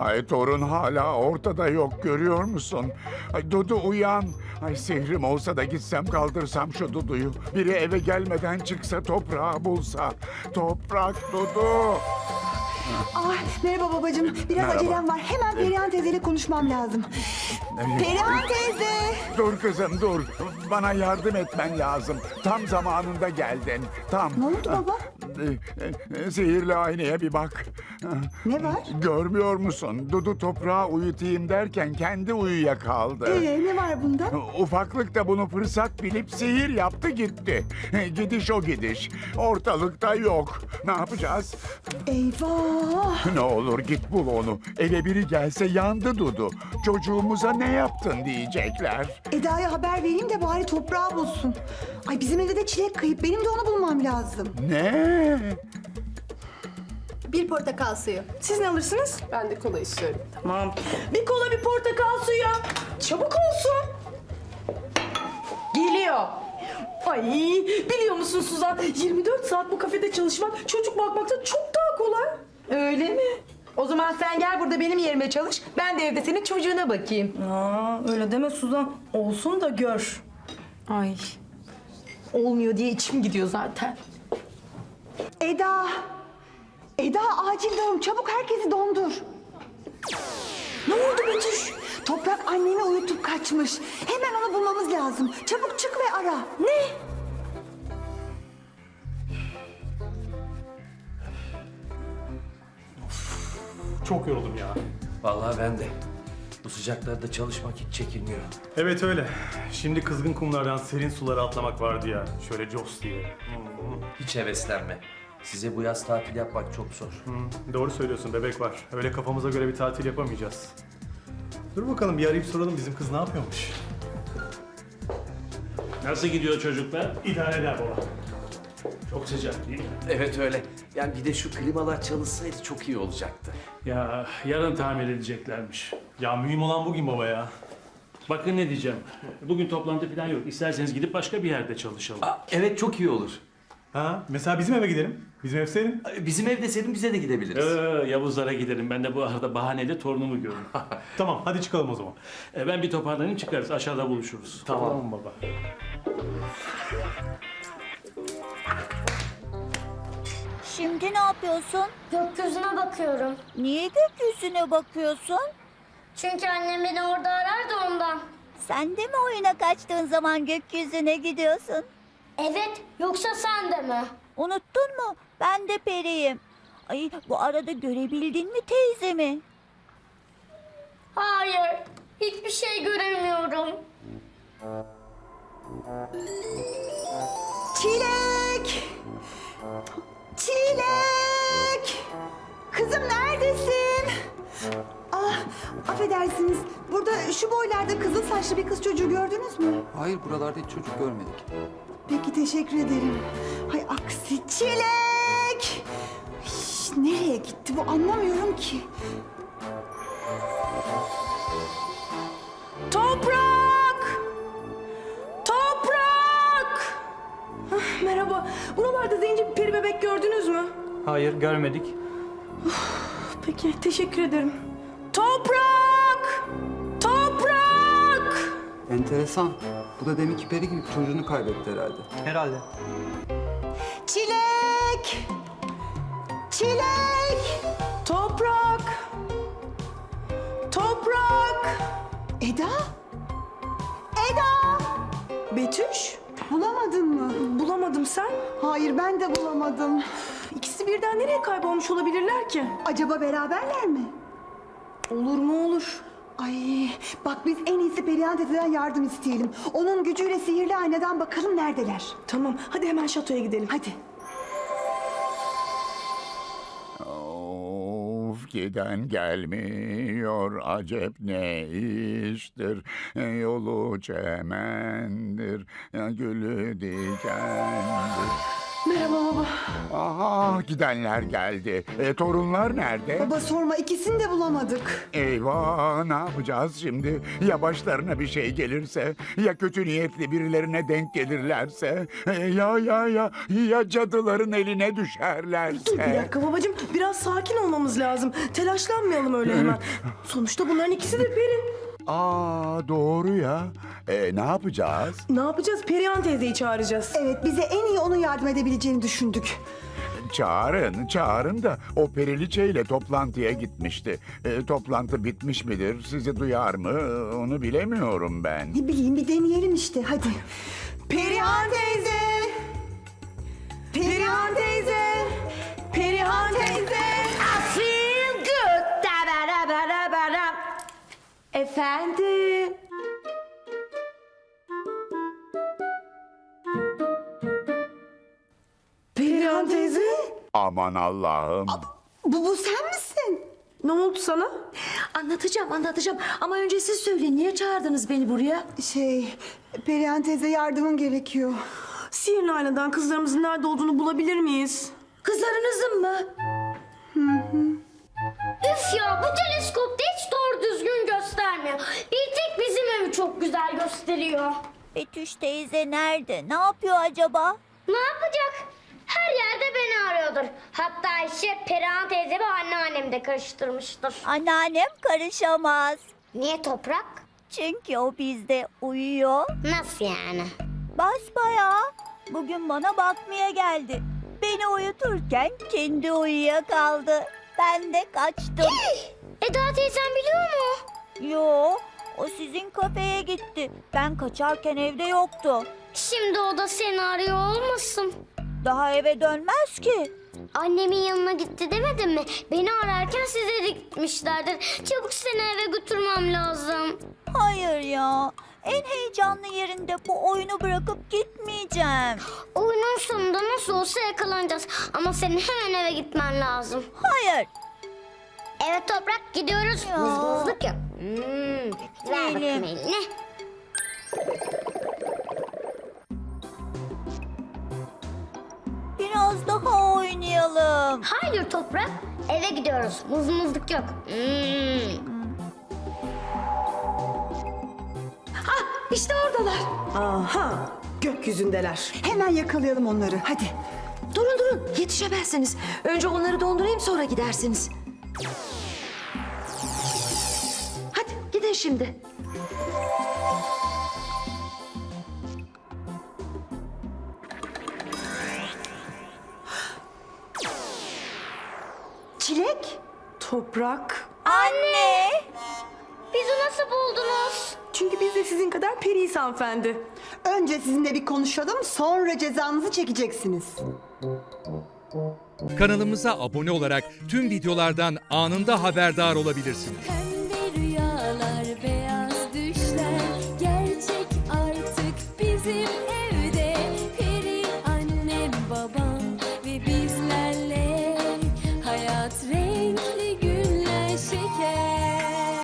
Ay torun hala ortada yok görüyor musun? Ay Dudu uyan. Ay sihrim olsa da gitsem kaldırsam şu Dudu'yu. Biri eve gelmeden çıksa toprağı bulsa. Toprak Dudu. Ay, merhaba babacığım. Biraz Merhaba. acelem var. Hemen Perihan teyzeyle konuşmam lazım. Perihan teyze. Dur kızım dur. Bana yardım etmen lazım. Tam zamanında geldin. Tam. Ne oldu baba? Sihirli aynaya bir bak. Ne var? Görmüyor musun? Dudu toprağı uyutayım derken kendi uyuyakaldı. Ee, ne var bunda? Ufaklık da bunu fırsat bilip sihir yaptı gitti. Gidiş o gidiş. Ortalıkta yok. Ne yapacağız? Eyvah. Ne olur git bul onu. Eve biri gelse yandı Dudu. Çocuğumuza ne yaptın diyecekler. Eda'ya haber vereyim de bari toprağı bulsun. Ay bizim evde de çilek kayıp. Benim de onu bulmam lazım. Ne? Bir portakal suyu. Siz ne alırsınız? Ben de kola istiyorum. Tamam. Bir kola bir portakal suyu. Çabuk olsun. Geliyor. Ay biliyor musun Suzan 24 saat bu kafede çalışmak çocuk bakmaktan çok daha kolay. Öyle mi? O zaman sen gel burada benim yerime çalış. Ben de evde senin çocuğuna bakayım. Aa, öyle deme Suzan. Olsun da gör. Ay. Olmuyor diye içim gidiyor zaten. Eda. Eda acil durum. Çabuk herkesi dondur. Ne oldu Betüş? Toprak annemi uyutup kaçmış. Hemen onu bulmamız lazım. Çabuk çık ve ara. Ne? Çok yoruldum ya. Vallahi ben de. Bu sıcaklarda çalışmak hiç çekilmiyor. Evet öyle. Şimdi kızgın kumlardan serin sulara atlamak vardı ya. Şöyle jos diye. Hiç heveslenme. Size bu yaz tatil yapmak çok zor. hmm. Doğru söylüyorsun bebek var. Öyle kafamıza göre bir tatil yapamayacağız. Dur bakalım bir arayıp soralım bizim kız ne yapıyormuş. Nasıl gidiyor çocuklar? İdare eder baba. Çok sıcak değil mi? Evet öyle. Yani bir de şu klimalar çalışsaydı çok iyi olacaktı. Ya yarın tamir edeceklermiş. Ya mühim olan bugün baba ya. Bakın ne diyeceğim. Bugün toplantı falan yok. İsterseniz gidip başka bir yerde çalışalım. Aa, evet çok iyi olur. Ha, mesela bizim eve gidelim. Bizim ev senin. Bizim evde senin bize de gidebiliriz. Ee, Yavuzlara gidelim. Ben de bu arada bahaneyle torunumu görürüm. Tamam hadi çıkalım o zaman. Ee, ben bir toparlanayım çıkarız. Aşağıda buluşuruz. Tamam baba. Şimdi ne yapıyorsun? Gökyüzüne bakıyorum. Niye gökyüzüne bakıyorsun? Çünkü annem beni orada arar da ondan. Sen de mi oyuna kaçtığın zaman gökyüzüne gidiyorsun? Evet, yoksa sen de mi? Unuttun mu? Ben de periyim. Ay bu arada görebildin mi teyzemi? Hayır, hiçbir şey göremiyorum. Çilek! Çilek! Kızım neredesin? Ah, affedersiniz. Burada şu boylarda kızıl saçlı bir kız çocuğu gördünüz mü? Hayır buralarda hiç çocuk görmedik. Peki teşekkür ederim. Hay aksi çilek! Şş, nereye gitti bu anlamıyorum ki. Toprak! Toprak! Hah, merhaba. Buralarda zenci bir peri bebek gördünüz mü? Hayır görmedik. Peki, teşekkür ederim. Toprak! Toprak! Enteresan. Bu da deminki peri gibi çocuğunu kaybetti herhalde. Herhalde. Çilek! Çilek! Toprak! Toprak! Eda? Eda! Betüş, Bulamadın mı? bulamadım sen. Hayır ben de bulamadım. İkisi birden nereye kaybolmuş olabilirler ki? Acaba beraberler mi? Olur mu olur. Ay bak biz en iyisi Perihan teyzeden yardım isteyelim. Onun gücüyle sihirli aynadan bakalım neredeler. Tamam, hadi hemen şatoya gidelim. Hadi. Of giden gelmiyor acep ne iştir Yolu çemendir gülü dikendir. Aha gidenler geldi. E, torunlar nerede? Baba sorma ikisini de bulamadık. Eyvah ne yapacağız şimdi? Ya başlarına bir şey gelirse? Ya kötü niyetli birilerine denk gelirlerse? E, ya ya ya ya cadıların eline düşerlerse? Dur bir dakika babacığım. Biraz sakin olmamız lazım. Telaşlanmayalım öyle hemen. Sonuçta bunların ikisi de peri. Aa doğru ya. E, ne yapacağız? Ne yapacağız? Perihan teyzeyi çağıracağız. Evet bize en iyi onun yardım edebileceğini düşündük. Çağırın, çağırın da o periliçe ile toplantıya gitmişti. E, toplantı bitmiş midir? Sizi duyar mı? Onu bilemiyorum ben. Ne bileyim bir deneyelim işte hadi. Perihan teyze! Perihan teyze! Perihan teyze! Feel good. Da ba da ba da ba da. Efendim. Aman Allah'ım. Bu, bu sen misin? Ne oldu sana? Anlatacağım anlatacağım ama önce siz söyleyin niye çağırdınız beni buraya? Şey, Perihan teyze yardımın gerekiyor. Sihirli aynadan kızlarımızın nerede olduğunu bulabilir miyiz? Kızlarınızın mı? Üf ya bu teleskopta hiç doğru düzgün göstermiyor. Bir tek bizim evi çok güzel gösteriyor. Betüş teyze nerede? Ne yapıyor acaba? Ne yapacak? Arıyordur. Hatta işi Perihan teyze ve anneannem de karıştırmıştır. Anneannem karışamaz. Niye toprak? Çünkü o bizde uyuyor. Nasıl yani? Basbayağı. Bugün bana bakmaya geldi. Beni uyuturken kendi uyuyakaldı. Ben de kaçtım. Eda teyzem biliyor mu? Yo, o sizin kafeye gitti. Ben kaçarken evde yoktu. Şimdi o da seni arıyor olmasın? Daha eve dönmez ki. Annemin yanına gitti demedim mi? Beni ararken size de gitmişlerdir. Çabuk seni eve götürmem lazım. Hayır ya. En heyecanlı yerinde bu oyunu bırakıp gitmeyeceğim. Oyunun sonunda nasıl olsa yakalanacağız. Ama senin hemen eve gitmen lazım. Hayır. Evet toprak gidiyoruz. Ya. Mızmızlık yok. Hmm. Ver bakayım Gitmeyelim. Biraz daha oynayalım. Hayır toprak. Eve gidiyoruz. Mızmızlık yok. Hmm. İşte oradalar. Aha. Gökyüzündeler. Hemen yakalayalım onları hadi. Durun durun yetişemezsiniz. Önce onları dondurayım sonra gidersiniz. Hadi gidin şimdi. Toprak. Anne. Bizi nasıl buldunuz? Çünkü biz de sizin kadar periyiz hanımefendi. Önce sizinle bir konuşalım sonra cezanızı çekeceksiniz. Kanalımıza abone olarak tüm videolardan anında haberdar olabilirsiniz. Pembe rüyalar,